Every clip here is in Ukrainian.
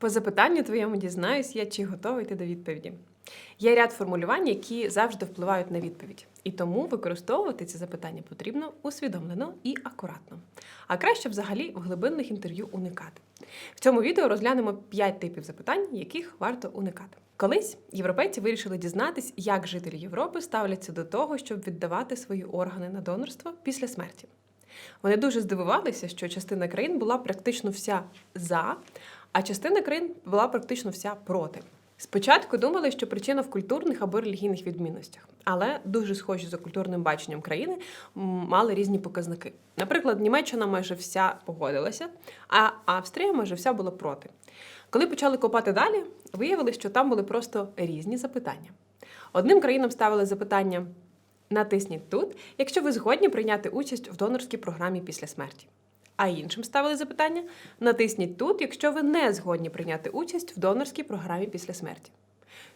По запитанню твоєму дізнаюсь я, чи готовий ти до відповіді. Є ряд формулювань, які завжди впливають на відповідь, і тому використовувати ці запитання потрібно усвідомлено і акуратно. А краще взагалі в глибинних інтерв'ю уникати. В цьому відео розглянемо 5 типів запитань, яких варто уникати. Колись європейці вирішили дізнатись, як жителі Європи ставляться до того, щоб віддавати свої органи на донорство після смерті. Вони дуже здивувалися, що частина країн була практично вся за, а частина країн була практично вся проти. Спочатку думали, що причина в культурних або релігійних відмінностях, але дуже схожі за культурним баченням країни мали різні показники. Наприклад, Німеччина майже вся погодилася, а Австрія майже вся була проти. Коли почали копати далі, виявилось, що там були просто різні запитання. Одним країнам ставили запитання натисніть тут, якщо ви згодні прийняти участь в донорській програмі після смерті. А іншим ставили запитання: натисніть тут, якщо ви не згодні прийняти участь в донорській програмі після смерті.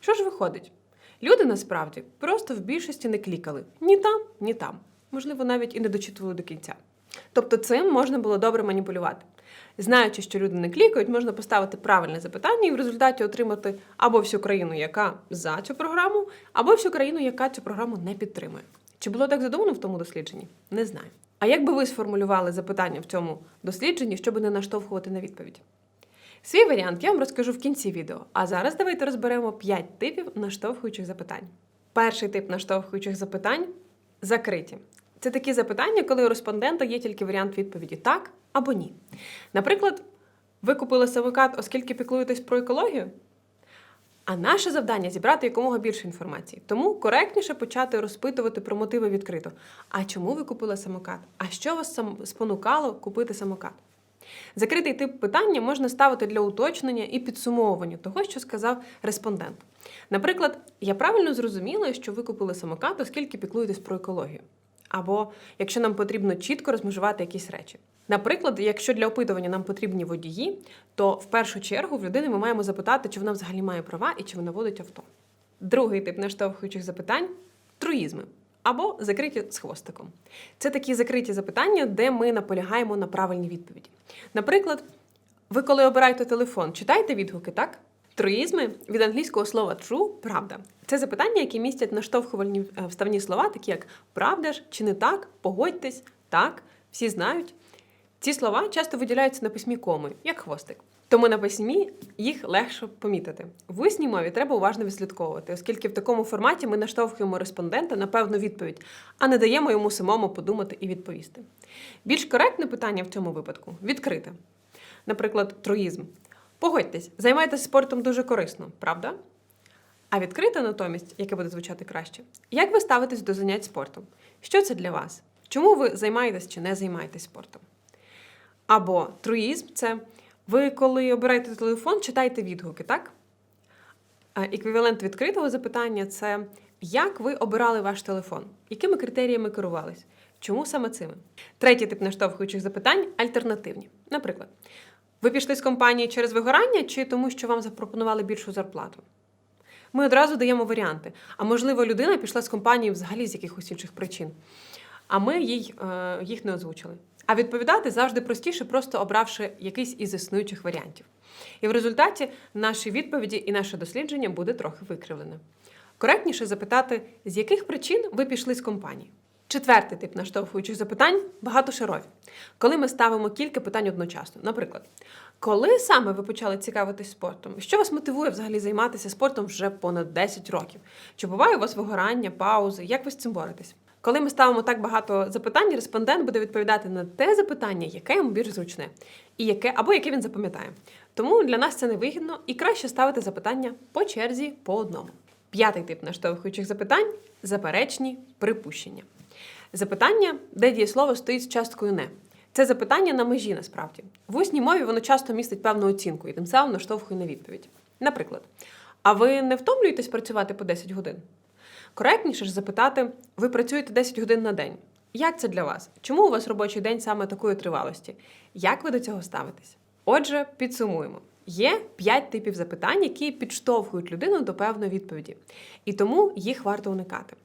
Що ж виходить? Люди насправді просто в більшості не клікали ні там, ні там. Можливо, навіть і не дочитували до кінця. Тобто цим можна було добре маніпулювати. Знаючи, що люди не клікають, можна поставити правильне запитання і в результаті отримати або всю країну, яка за цю програму, або всю країну, яка цю програму не підтримує. Чи було так задумано в тому дослідженні? Не знаю. А як би ви сформулювали запитання в цьому дослідженні, щоб не наштовхувати на відповідь? Свій варіант я вам розкажу в кінці відео. А зараз давайте розберемо 5 типів наштовхуючих запитань. Перший тип наштовхуючих запитань закриті. Це такі запитання, коли у респондента є тільки варіант відповіді так або ні. Наприклад, ви купили самокат, оскільки піклуєтесь про екологію? А наше завдання зібрати якомога більше інформації. Тому коректніше почати розпитувати про мотиви відкрито. А чому ви купили самокат? А що вас спонукало купити самокат? Закритий тип питання можна ставити для уточнення і підсумовування того, що сказав респондент. Наприклад, я правильно зрозуміла, що ви купили самокат, оскільки піклуєтесь про екологію. Або якщо нам потрібно чітко розмежувати якісь речі. Наприклад, якщо для опитування нам потрібні водії, то в першу чергу в людини ми маємо запитати, чи вона взагалі має права і чи вона водить авто. Другий тип наштовхуючих запитань труїзми або закриті з хвостиком. Це такі закриті запитання, де ми наполягаємо на правильній відповіді. Наприклад, ви коли обираєте телефон, читаєте відгуки, так? Труїзми від англійського слова true правда. Це запитання, які містять наштовхувальні е, вставні слова, такі як правда ж чи не так, погодьтесь, так, всі знають. Ці слова часто виділяються на письмі коми, як хвостик. Тому на письмі їх легше помітити. В усній мові треба уважно відслідковувати, оскільки в такому форматі ми наштовхуємо респондента на певну відповідь, а не даємо йому самому подумати і відповісти. Більш коректне питання в цьому випадку відкрите. Наприклад, троїзм. Погодьтесь, займайтеся спортом дуже корисно, правда? А відкрите натомість, яке буде звучати краще, як ви ставитесь до занять спортом? Що це для вас? Чому ви займаєтесь чи не займаєтесь спортом? Або труїзм це ви, коли обираєте телефон, читайте відгуки, так? Еквівалент відкритого запитання це як ви обирали ваш телефон? Якими критеріями керувались? Чому саме цими? Третій тип наштовхуючих запитань альтернативні. Наприклад, ви пішли з компанії через вигорання чи тому, що вам запропонували більшу зарплату? Ми одразу даємо варіанти. А можливо, людина пішла з компанії взагалі з якихось інших причин, а ми їй, е, їх не озвучили. А відповідати завжди простіше, просто обравши якийсь із існуючих варіантів. І в результаті наші відповіді і наше дослідження буде трохи викривлене. Коректніше запитати, з яких причин ви пішли з компанії. Четвертий тип наштовхуючих запитань багатошарові. Коли ми ставимо кілька питань одночасно. Наприклад, коли саме ви почали цікавитись спортом? Що вас мотивує взагалі займатися спортом вже понад 10 років? Чи буває у вас вигорання, паузи? Як ви з цим боретесь? Коли ми ставимо так багато запитань, респондент буде відповідати на те запитання, яке йому більш зручне, і яке або яке він запам'ятає. Тому для нас це невигідно і краще ставити запитання по черзі по одному. П'ятий тип наштовхуючих запитань заперечні припущення. Запитання, де дієслово стоїть з часткою не. Це запитання на межі насправді. В усній мові воно часто містить певну оцінку і тим самим наштовхує на відповідь. Наприклад, а ви не втомлюєтесь працювати по 10 годин? Коректніше ж запитати: ви працюєте 10 годин на день. Як це для вас? Чому у вас робочий день саме такої тривалості? Як ви до цього ставитесь? Отже, підсумуємо. Є п'ять типів запитань, які підштовхують людину до певної відповіді, і тому їх варто уникати.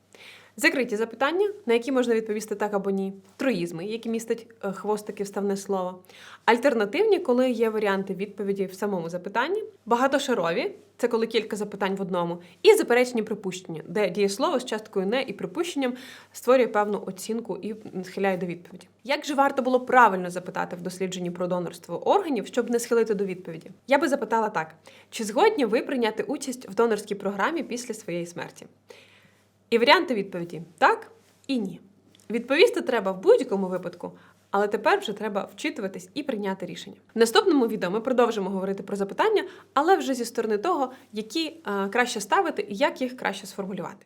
Закриті запитання, на які можна відповісти так або ні. Троїзми, які містять е, хвостики вставне слово. Альтернативні, коли є варіанти відповіді в самому запитанні. Багатошарові це коли кілька запитань в одному. І заперечені припущення, де дієслово з часткою не і припущенням створює певну оцінку і схиляє до відповіді. Як же варто було правильно запитати в дослідженні про донорство органів, щоб не схилити до відповіді? Я би запитала так: чи згодні ви прийняти участь в донорській програмі після своєї смерті? І варіанти відповіді так і ні. Відповісти треба в будь-якому випадку, але тепер вже треба вчитуватись і прийняти рішення. В наступному відео ми продовжимо говорити про запитання, але вже зі сторони того, які е, краще ставити і як їх краще сформулювати.